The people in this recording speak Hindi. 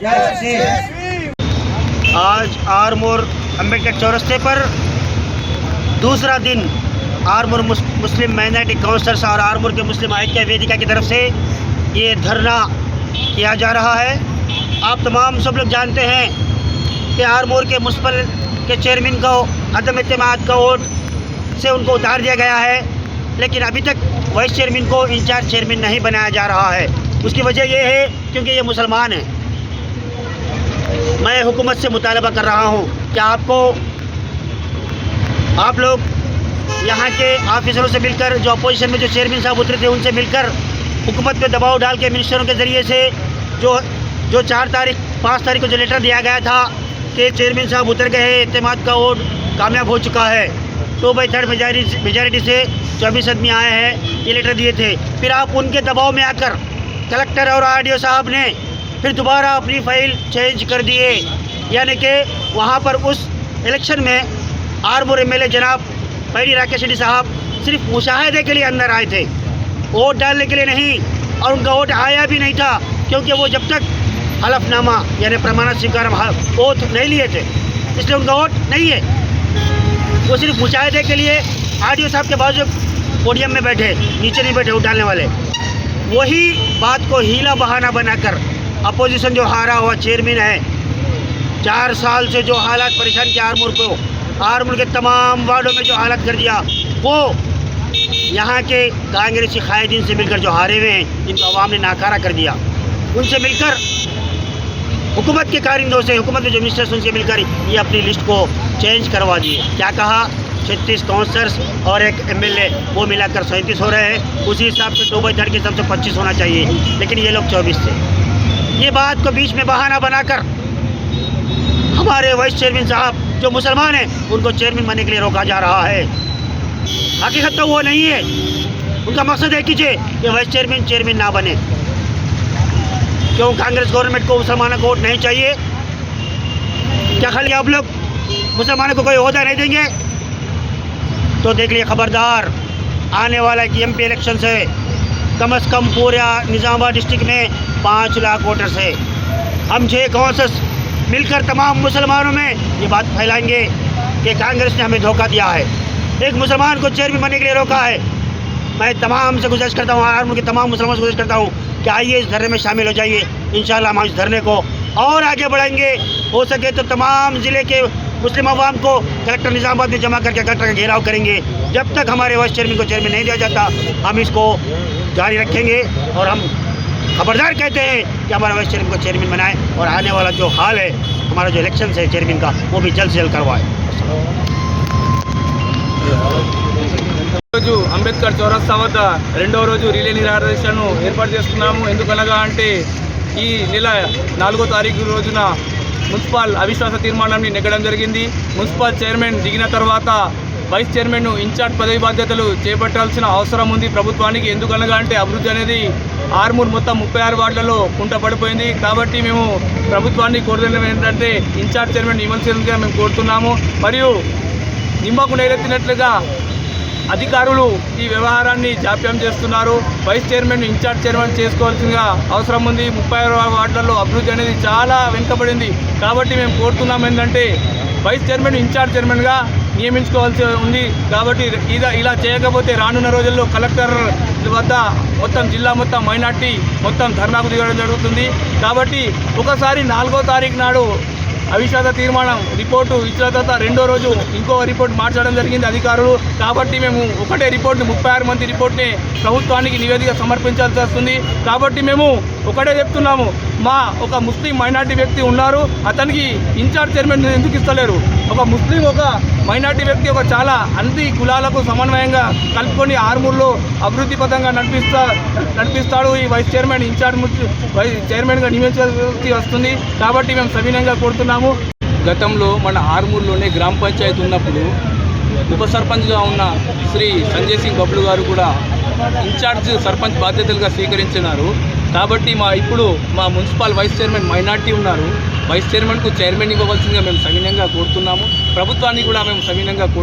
Justice. आज आरमोर अंबेडकर चौरस्ते पर दूसरा दिन आरमोर मुस्लिम माइनॉरिटी काउंसलर्स और आरमोर के मुस्लिम ऐक्य वेदिका की तरफ़ से ये धरना किया जा रहा है। आप तमाम सब लोग जानते हैं कि आरमोर के मुस्पल के चेयरमैन को, अदम अतमाद का वोट से उनको उतार दिया गया है, लेकिन अभी तक वाइस चेयरमैन को इंचार्ज चेयरमैन नहीं बनाया जा रहा है। उसकी वजह ये है, क्योंकि ये मुसलमान हैं। मैं हुकूमत से मुतालबा कर रहा हूँ कि आपको आप लोग यहाँ के ऑफिसरों से मिलकर, जो अपोजिशन में जो चेयरमैन साहब उतरे थे, उनसे मिलकर हुकूमत पे दबाव डाल के मिनिस्टरों के ज़रिए से जो जो चार तारीख, पाँच तारीख को जो लेटर दिया गया था कि चेयरमैन साहब उतर गए हैं अतमाद का वोट कामयाब हो चुका है। Two by third majority majority से चौबीस आदमी आए हैं, ये लेटर दिए थे। फिर आप उनके दबाव में आकर कलेक्टर और आर साहब ने फिर दोबारा अपनी फ़ाइल चेंज कर दिए। यानी कि वहाँ पर उस इलेक्शन में आरमोर एम जनाब पैडी राकेश रेड्डी साहब सिर्फ़ मुशाहदे के लिए अंदर आए थे। वोट डालने के लिए नहीं, और उनका वोट आया भी नहीं था, क्योंकि वो जब तक हलफनामा यानी प्रमाण स्वीकार वोट नहीं लिए थे, इसलिए उनका वोट नहीं है। वो सिर्फ़ मुशाहदे के लिए आर साहब के बाजू पोडियम में बैठे, नीचे नहीं बैठे, वोट डालने वाले। वही बात को हीला बहाना बनाकर अपोजिशन जो हारा हुआ चेयरमैन है, चार साल से जो हालात परेशान किया आरमूर को आरमूर के तमाम वार्डों में जो हालत कर दिया, वो यहाँ के कांग्रेसी कायदीन से मिलकर जो हारे हुए हैं, इनको आवाम ने नाकारा कर दिया। उनसे मिलकर हुकूमत के कारिंदों से, हुकूमत में जो मिनिस्टर्स उनसे मिलकर ये अपनी लिस्ट को चेंज करवा दिए। क्या कहा? छत्तीस काउंसलर्स और एक एमएलए वो मिलाकर सैंतीस हो रहे हैं। उसी हिसाब से दो थर्ड के हिसाब से पच्चीस होना चाहिए। लेकिन ये लोग चौबीस थे। ये बात को बीच में बहाना बनाकर हमारे वाइस चेयरमैन साहब जो मुसलमान हैं, उनको चेयरमैन बनने के लिए रोका जा रहा है। हकीकत तो वो नहीं है। उनका मकसद है कीजिए कि वाइस चेयरमैन चेयरमैन ना बने। क्यों कांग्रेस गवर्नमेंट को मुसलमानों को वोट नहीं चाहिए? क्या खाली आप लोग मुसलमानों को कोई अहदा नहीं देंगे? तो देख लिए खबरदार, आने वाला एक एम पी इलेक्शन से कम अज़ कम पूरा निज़ामाबाद डिस्ट्रिक्ट में पाँच लाख वोटर्स है। हम छः काउंसल्स मिलकर तमाम मुसलमानों में ये बात फैलाएँगे कि कांग्रेस ने हमें धोखा दिया है। एक मुसलमान को चेयरमैन बनने के लिए रोका है। मैं तमाम से गुजारिश करता हूँ, आर्म के तमाम मुसलमान से गुजारिश करता हूँ कि आइए इस धरने में शामिल हो जाइए। इन हम इस धरने को और आगे बढ़ाएँगे हो सके तो तमाम ज़िले के मुस्लिम अवाम को कलेक्टर निज़ामाबाद में जमा करके कलेक्टर का घेराव करेंगे। जब तक हमारे वाइस चेयरमैन को चेयरमैन नहीं दिया जाता, हम इसको जारी रखेंगे और हम खबरदार कहते हैं कि हमारा वाइस चेयरमैन को चेयरमैन बनाए और आने वाला जो हाल है हमारा जो इलेक्शन है चेयरमैन का वो भी जल्द से जल्द करवाए రోజు అంబేద్కర్ చౌరస్తా వద్ద రెండవ రోజు రిలే నిరాదీక్షను ఏర్పాటు చేస్తున్నాము ఎందుకనగా అంటే ఈ నెల నాలుగో తారీఖు రోజున మున్సిపల్ అవిశ్వాస తీర్మానాన్ని నెగ్గడం జరిగింది మున్సిపల్ చైర్మన్ దిగిన తర్వాత వైస్ చైర్మన్ ఇన్ఛార్జ్ పదవి బాధ్యతలు చేపట్టాల్సిన అవసరం ఉంది ప్రభుత్వానికి ఎందుకనగా అంటే అభివృద్ధి అనేది ఆర్మూర్ మొత్తం ముప్పై ఆరు వార్డులలో కుంట పడిపోయింది కాబట్టి మేము ప్రభుత్వాన్ని కోరుతున్నది ఏంటంటే ఇన్ఛార్జ్ చైర్మన్ ఇవ్వాల్సిందిగా మేము కోరుతున్నాము. మరియు నిమ్మకు నేరెత్తినట్లుగా అధికారులు ఈ వ్యవహారాన్ని జాప్యం చేస్తున్నారు. వైస్ చైర్మన్ ఇన్ఛార్జ్ చైర్మన్ చేసుకోవాల్సిందిగా అవసరం ఉంది. ముప్పై ఆరు వార్డులలో అభివృద్ధి అనేది చాలా వెనుకబడింది. కాబట్టి మేము కోరుతున్నాం ఏంటంటే వైస్ చైర్మన్ ఇన్ఛార్జ్ చైర్మన్గా నియమించుకోవాల్సి ఉంది కాబట్టి ఇలా ఇలా చేయకపోతే రానున్న రోజుల్లో కలెక్టర్ వద్ద మొత్తం జిల్లా మొత్తం మైనార్టీ మొత్తం ధర్నాకు దిగడం జరుగుతుంది. కాబట్టి ఒకసారి నాలుగో తారీఖు నాడు అవిశ్వాస తీర్మానం రిపోర్టు ఇచ్చిన తర్వాత రెండో రోజు ఇంకో రిపోర్ట్ మార్చడం జరిగింది అధికారులు. కాబట్టి మేము ఒకటే రిపోర్ట్ని ముప్పై ఆరు మంది రిపోర్ట్ని ప్రభుత్వానికి నివేదిక సమర్పించాల్సి వస్తుంది. కాబట్టి మేము ఒకటే చెప్తున్నాము. మా ఒక ముస్లిం మైనార్టీ వ్యక్తి ఉన్నారు. అతనికి ఇన్ఛార్జ్ చైర్మన్ ఎందుకు ఇస్తలేరు? ఒక ముస్లిం ఒక మైనార్టీ వ్యక్తి ఒక చాలా అన్ని కులాలకు సమన్వయంగా కలుపుకొని ఆర్మూర్లో అభివృద్ధి పథంగా నడిపిస్తా నడిపిస్తాడు. ఈ వైస్ చైర్మన్ ఇన్ఛార్జ్ వైస్ చైర్మన్గా నియమించాల్సి వస్తుంది. కాబట్టి మేము సవినయంగా కోరుతున్నాము. గతంలో మన ఆర్మూర్లోనే గ్రామ పంచాయతీ ఉన్నప్పుడు ఉప సర్పంచ్గా ఉన్న శ్రీ సంజయ్ సింగ్ బబ్లు గారు కూడా ఇన్ఛార్జ్ సర్పంచ్ బాధ్యతలుగా స్వీకరించినారు. కాబట్టి మా ఇప్పుడు మా మున్సిపల్ వైస్ చైర్మన్ మైనార్టీ ఉన్నారు. వైస్ చైర్మన్కు చైర్మన్ ఇవ్వవలసిందిగా మేము సవినంగా కోరుతున్నాము. ప్రభుత్వాన్ని కూడా మేము సవినంగా కోరుతున్నాము.